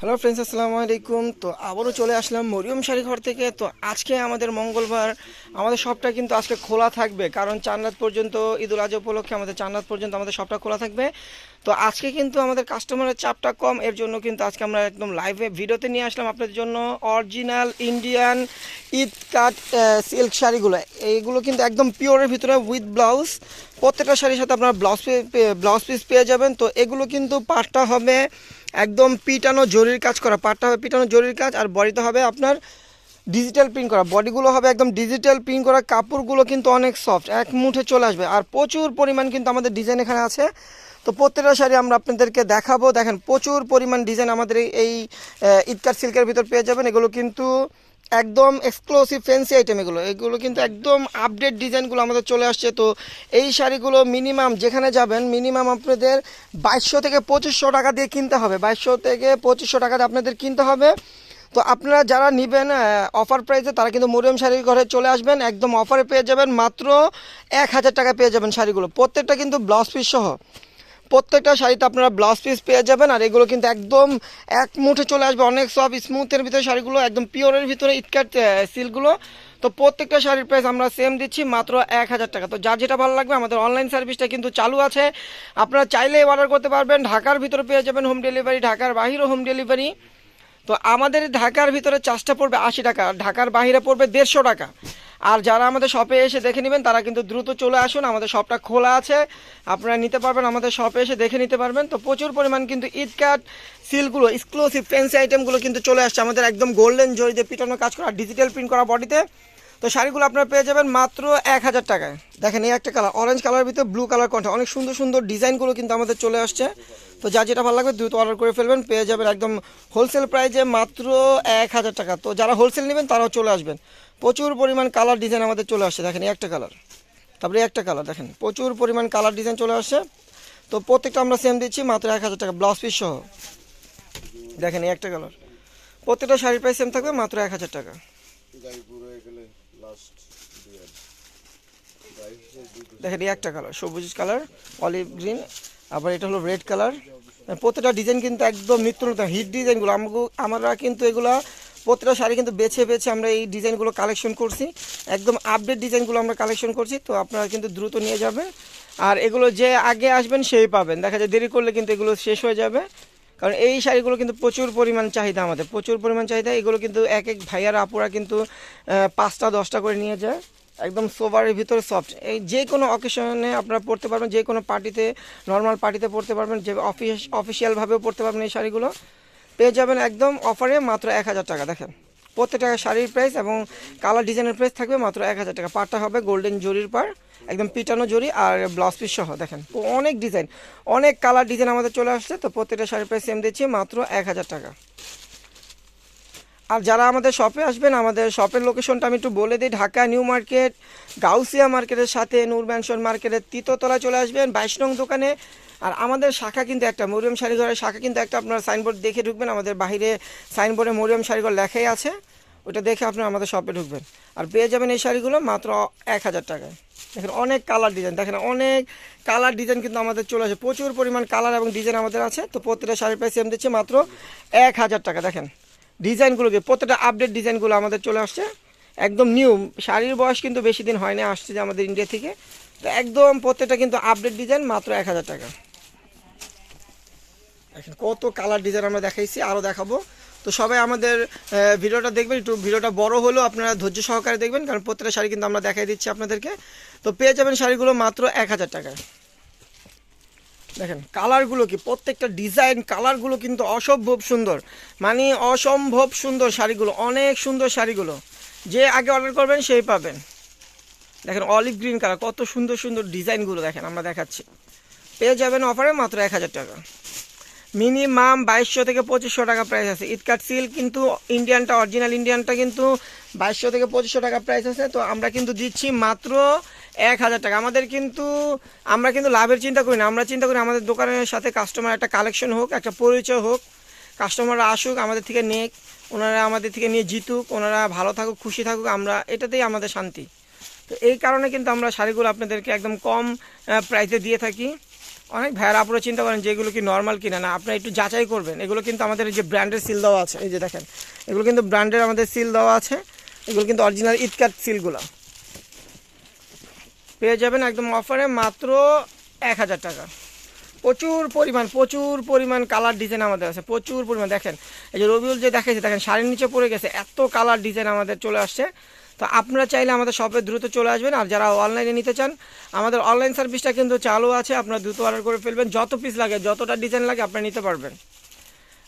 Hello friends আসসালামু আলাইকুম। তো আবারও চলে আসলাম মরিয়ম শাড়ি ঘর থেকে। তো আজকে আমাদের মঙ্গলবার। আমাদের শপটা কিন্তু আজকে খোলা থাকবে। কারণ চান্নাত পর্যন্ত, ঈদুল আজহা উপলক্ষে আমাদের চান্নাত পর্যন্ত আমাদের শপটা খোলা থাকবে। তো আজকে কিন্তু আমাদের কাস্টমারের চাপটা কম। এর জন্য কিন্তু আজকে আমরা একদম লাইভে ভিডিওতে নিয়ে আসলাম আপনাদের জন্য original Indian Eid cut silk শাড়িগুলো। এইগুলো কিন্তু একদম পিওরের ভিতরে উইথ ব্লাউজ প্রত্যেকটা শাড়ির সাথে আপনার ব্লাউজ ব্লাউজ পিস পেয়ে যাবেন। তো এগুলো কিন্তু পাটটা হবে একদম পিটানো জরির কাজ করা, পাটটা হবে পিটানো জরির কাজ আর বডিতে হবে আপনার ডিজিটাল প্রিন্ট করা। বডিগুলো হবে একদম ডিজিটাল প্রিন্ট করা, কাপড়গুলো কিন্তু অনেক সফট এক মুঠে চলে আসবে। আর প্রচুর পরিমাণ কিন্তু আমাদের ডিজাইন এখানে আছে। তো প্রত্যেকটা শাড়ি আমরা আপনাদেরকে দেখাবো। দেখেন, প্রচুর পরিমাণ ডিজাইন আমাদের এই- ইটকার সিল্কের ভিতর পেয়ে যাবেন। এগুলো কিন্তু একদম এক্সক্লুসিভ ফ্যান্সি আইটেম এগুলো। এগুলো কিন্তু একদম আপডেট ডিজাইনগুলো আমাদের চলে আসছে। তো এই শাড়িগুলো মিনিমাম যেখানে যাবেন মিনিমাম আপনাদের বাইশশো থেকে পঁচিশশো টাকা দিয়ে কিনতে হবে। বাইশশো থেকে পঁচিশশো টাকা দিয়ে আপনাদের কিনতে হবে। তো আপনারা যারা নেবেন অফার প্রাইসে তারা কিন্তু মরিয়ম শাড়ির ঘরে চলে আসবেন। একদম অফারে পেয়ে যাবেন মাত্র এক হাজার টাকা পেয়ে যাবেন শাড়িগুলো। প্রত্যেকটা কিন্তু ব্লাউজ পিস সহ। প্রত্যেকটা শাড়িতে আপনারা ব্লাউজ পিস পেয়ে যাবেন, আর এগুলো কিন্তু একদম এক মুঠে চলে আসবে। অনেক সব স্মুথের ভিতরে শাড়িগুলো, একদম পিওরের ভিতরে ইটকাট সিল্কগুলো তো প্রত্যেকটা শাড়ির প্রাইস আমরা সেম দিচ্ছি, মাত্র এক হাজার টাকা। তো যার যেটা ভালো লাগবে, আমাদের অনলাইন সার্ভিসটা কিন্তু চালু আছে। আপনারা চাইলে অর্ডার করতে পারবেন। ঢাকার ভিতরে পেয়ে যাবেন হোম ডেলিভারি ঢাকার বাহিরও হোম ডেলিভারি তো আমাদের ঢাকার ভিতরে চার্জটা পড়বে আশি টাকা, আর ঢাকার বাহিরে পড়বে দেড়শো টাকা। আর যারা আমাদের শপে এসে দেখে নেবেন, তারা কিন্তু দ্রুত চলে আসুন। আমাদের শপটা খোলা আছে। আপনারা নিতে পারবেন, আমাদের শপে এসে দেখে নিতে পারবেন। তো প্রচুর পরিমাণ কিন্তু ঈদ কাট সিলগুলো এক্সক্লুসিভ ফ্যান্সি আইটেমগুলো কিন্তু চলে আসছে। আমাদের একদম গোল্ডেন জরি দিয়ে পিটানো কাজ করা ডিজিটাল প্রিন্ট করা বডিতে তো। শাড়িগুলো আপনারা পেয়ে যাবেন মাত্র এক হাজার টাকায়। দেখেন এই একটা কালার অরেঞ্জ কালারের ভিতরে ব্লু কালার কন্ঠা অনেক সুন্দর সুন্দর ডিজাইনগুলো কিন্তু আমাদের চলে আসছে। তো যা যেটা ভালো লাগবে দ্রুত অর্ডার করে ফেলবেন, পেয়ে যাবেন একদম হোলসেল প্রাইসে মাত্র এক হাজার টাকা। তো যারা হোলসেল নেবেন, তারাও চলে আসবেন। প্রচুর পরিমাণ কালার ডিজাইন আমাদের চলে আসছে, দেখেন একটা কালার তারপরে একটা কালার দেখেন, প্রচুর পরিমাণ কালার ডিজাইন চলে আসছে। তো প্রত্যেকটা আমরা সেম দিচ্ছি, মাত্র এক হাজার টাকা ব্লাউজ পিস সহ। দেখেন একটা কালার প্রত্যেকটা শাড়ির প্রাইস সেম থাকবে, মাত্র এক হাজার টাকা। দেখেন এই একটা কালার সবুজ কালার অলিভ গ্রিন আবার এটা হলো রেড কালার প্রত্যেকটা ডিজাইন কিন্তু একদম নিত্য নতুন হিট ডিজাইনগুলো আমরা কিন্তু এগুলা প্রত্যেকটা শাড়ি কিন্তু বেছে বেছে আমরা এই ডিজাইনগুলো কালেকশন করছি। একদম আপডেট ডিজাইনগুলো আমরা কালেকশন করছি, তো আপনারা কিন্তু দ্রুত নিয়ে যাবেন। আর এগুলো যে আগে আসবেন সেই পাবেন। দেখা যায় দেরি করলে কিন্তু এগুলো শেষ হয়ে যাবে। কারণ এই শাড়িগুলো কিন্তু প্রচুর পরিমাণ চাহিদা আমাদের, প্রচুর পরিমাণ চাহিদা। এগুলো কিন্তু এক এক ভাইয়ার আপুরা কিন্তু পাঁচটা, দশটা করে নিয়ে যায়। একদম সোভারের ভিতরে সফট এই যে কোনো অকেশনে আপনারা পড়তে পারবেন, যে কোনো পার্টিতে নর্মাল পার্টিতে পড়তে পারবেন, যে অফিস অফিসিয়ালভাবেও পড়তে পারবেন এই শাড়িগুলো। পেয়ে যাবেন একদম অফারে মাত্র এক হাজার টাকা, দেখেন। প্রত্যেকটা শাড়ির প্রাইস এবং কালার ডিজাইনের প্রাইস থাকবে মাত্র এক হাজার টাকা। পারটা হবে গোল্ডেন জরির পার একদম পিটানো জরি আর ব্লাউজ পিস সহ, দেখেন। অনেক ডিজাইন অনেক কালার ডিজাইন আমাদের চলে আসছে, তো প্রত্যেকটা শাড়ির প্রাইস সেম দিচ্ছি, মাত্র এক হাজার টাকা। আর যারা আমাদের শপে আসবেন, আমাদের শপের লোকেশনটা আমি একটু বলে দিই, ঢাকা নিউ মার্কেট, গাউসিয়া মার্কেটের সাথে নূর ম্যানশন মার্কেটের তৃতীয়তলায় চলে আসবেন, বাইশ নং দোকানে আর আমাদের শাখা কিন্তু একটা, মরিয়ম শাড়িঘরের শাখা কিন্তু একটা, আপনার সাইনবোর্ড দেখে ঢুকবেন, আমাদের বাইরে সাইনবোর্ডে মরিয়ম শাড়িঘর লেখাই আছে, ওটা দেখে আপনারা আমাদের শপে ঢুকবেন। আর পেয়ে যাবেন এই শাড়িগুলো মাত্র এক হাজার টাকায়। দেখেন অনেক কালার ডিজাইন দেখেন অনেক কালার ডিজাইন কিন্তু আমাদের চলে আসে, প্রচুর পরিমাণ কালার এবং ডিজাইন আমাদের আছে, তো প্রত্যেকটা শাড়ির প্রাইস সেম দিচ্ছে মাত্র এক হাজার টাকা, দেখেন। ডিজাইনগুলো কি, প্রত্যেকটা আপডেট ডিজাইনগুলো আমাদের চলে আসছে, একদম নিউ শাড়ির বয়স কিন্তু বেশি দিন হয় না, আসছে যে আমাদের ইন্ডিয়া থেকে, তো একদম প্রত্যেকটা কিন্তু আপডেট ডিজাইন মাত্র এক হাজার টাকা। এখন কত কালার ডিজাইন আমরা দেখাইছি আরও দেখাবো। তো সবাই আমাদের ভিডিওটা দেখবেন, একটু ভিডিওটা বড় হলেও আপনারা ধৈর্য সহকারে দেখবেন, কারণ প্রত্যেকটা শাড়ি কিন্তু আমরা দেখাই দিচ্ছি আপনাদেরকে। তো পেয়ে যাবেন শাড়িগুলো মাত্র এক হাজার টাকায় দেখেন কালারগুলো কি, প্রত্যেকটা ডিজাইন কালারগুলো কিন্তু অসম্ভব সুন্দর। মানে অসম্ভব সুন্দর শাড়িগুলো, অনেক সুন্দর শাড়িগুলো। যে আগে অর্ডার করবেন, সেই পাবেন। দেখেন অলিভ গ্রিন কালার কত সুন্দর সুন্দর ডিজাইনগুলো দেখেন, আমরা দেখাচ্ছি। পেয়ে যাবেন অফারে মাত্র এক হাজার টাকা। মিনিমাম বাইশশো থেকে পঁচিশশো টাকা প্রাইস আছে। ইটকাট সিল কিন্তু ইন্ডিয়ানটা অরিজিনাল ইন্ডিয়ানটা কিন্তু বাইশশো থেকে পঁচিশশো টাকা প্রাইস আছে। তো আমরা কিন্তু দিচ্ছি মাত্র এক হাজার টাকা। আমাদের কিন্তু, আমরা কিন্তু লাভের চিন্তা করি না। আমরা চিন্তা করি আমাদের দোকানের সাথে কাস্টমার একটা কালেকশন হোক, একটা পরিচয় হোক। কাস্টমাররা আসুক, আমাদের থেকে নেক। ওনারা আমাদের থেকে নিয়ে জিতুক। ওনারা ভালো থাকুক, খুশি থাকুক, আমরা এটাতেই আমাদের শান্তি। তো এই কারণে কিন্তু আমরা শাড়িগুলো আপনাদেরকে একদম কম প্রাইসে দিয়ে থাকি। অনেক ভাইয়ার আপুরা চিন্তা করেন যে এগুলো কি নর্মাল কিনা? না, আপনারা একটু যাচাই করবেন। এগুলো কিন্তু আমাদের যে ব্র্যান্ডের সিল দেওয়া আছে, এই যে দেখেন, এগুলো কিন্তু ব্র্যান্ডের আমাদের সিল দেওয়া আছে। এগুলো কিন্তু অরিজিনাল ইটকাট সিলগুলো পেয়ে যাবেন একদম অফারে মাত্র এক হাজার টাকা। প্রচুর পরিমাণ প্রচুর পরিমাণ কালার ডিজাইন আমাদের আছে, প্রচুর পরিমাণ। দেখেন, এই যে রবিউল যে দেখাইছে, দেখেন, শাড়ির নিচে পড়ে গেছে, এত কালার ডিজাইন আমাদের চলে আসছে। তো আপনারা চাইলে আমাদের শপে দ্রুত চলে আসবেন। আর যারা অনলাইনে নিতে চান, আমাদের অনলাইন সার্ভিসটা কিন্তু চালু আছে। আপনারা দ্রুত অর্ডার করে ফেলবেন। যত পিস লাগে, যতটা ডিজাইন লাগে, আপনারা নিতে পারবেন।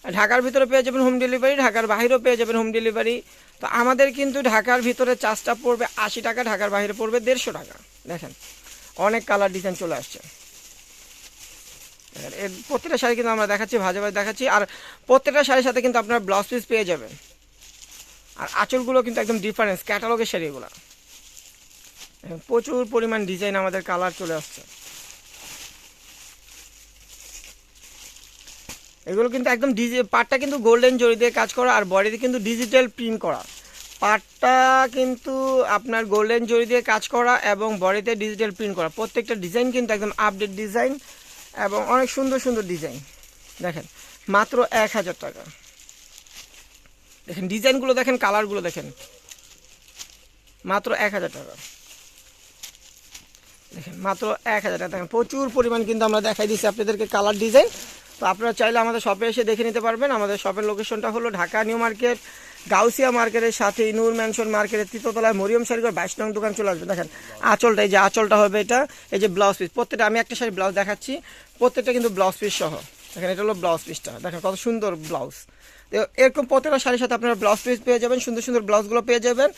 ঢাকার ভিতরে পেয়ে যাবেন হোম ডেলিভারি ঢাকার বাইরেও পেয়ে যাবেন হোম ডেলিভারি তো আমাদের কিন্তু ঢাকার ভিতরে চার্জটা পড়বে আশি টাকা, ঢাকার বাইরে পড়বে দেড়শো টাকা। দেখেন, অনেক কালার ডিজাইন চলে আসছে। এর প্রত্যেকটা শাড়ি কিন্তু আমরা দেখাচ্ছি ভাজে ভাজে দেখাচ্ছি। আর প্রত্যেকটা শাড়ির সাথে কিন্তু আপনারা ব্লাউজ পিস পেয়ে যাবেন। আর আঁচলগুলো কিন্তু একদম ডিফারেন্স ক্যাটালগের শাড়িগুলো দেখেন, প্রচুর পরিমাণ ডিজাইন আমাদের কালার চলে আসছে। এগুলো কিন্তু একদম ডিজি পাটটা কিন্তু গোল্ডেন জরি দিয়ে কাজ করা আর বডিতে কিন্তু ডিজিটাল প্রিন্ট করা। পাটটা কিন্তু আপনার গোল্ডেন জরি দিয়ে কাজ করা এবং বডিতে ডিজিটাল প্রিন্ট করা। প্রত্যেকটা ডিজাইন কিন্তু একদম আপডেট ডিজাইন এবং অনেক সুন্দর সুন্দর ডিজাইন দেখেন মাত্র এক হাজার টাকা। দেখেন, ডিজাইনগুলো দেখেন, কালারগুলো দেখেন। মাত্র এক হাজার টাকা। দেখেন, মাত্র এক হাজার টাকা। দেখেন, প্রচুর পরিমাণ কিন্তু আমরা দেখাই দিচ্ছি আপনাদেরকে কালার ডিজাইন। তো আপনারা চাইলে আমাদের শপে এসে দেখে নিতে পারবেন। আমাদের শপের লোকেশনটা হলো ঢাকা নিউ মার্কেট, গাউসিয়া মার্কেটের সাথে নূর ম্যানশন মার্কেটের তৃতীয়তলায় মরিয়ম শাড়িঘর বাইশ নং দোকান চলে আসবে। দেখেন, আঁচলটা, এই যে আঁচলটা হবে এটা, এই যে ব্লাউজ পিস প্রত্যেকটা, আমি একটা শাড়ি ব্লাউজ দেখাচ্ছি। প্রত্যেকটা কিন্তু ব্লাউজ পিস সহ। দেখেন, এটা হলো ব্লাউজ পিসটা দেখেন, কত সুন্দর ব্লাউজ এরকম প্রতিটা শাড়ির সাথে আপনারা ব্লাউজ পিস পেয়ে যাবেন, সুন্দর সুন্দর ব্লাউজগুলো পেয়ে যাবেন।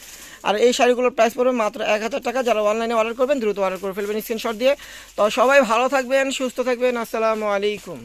আর এই শাড়িগুলোর প্রাইস পড়বে মাত্র এক হাজার টাকা। যারা অনলাইনে অর্ডার করবেন, দ্রুত অর্ডার করে ফেলবেন স্ক্রিনশট দিয়ে। তো সবাই ভালো থাকবেন, সুস্থ থাকবেন। আসসালামু আলাইকুম।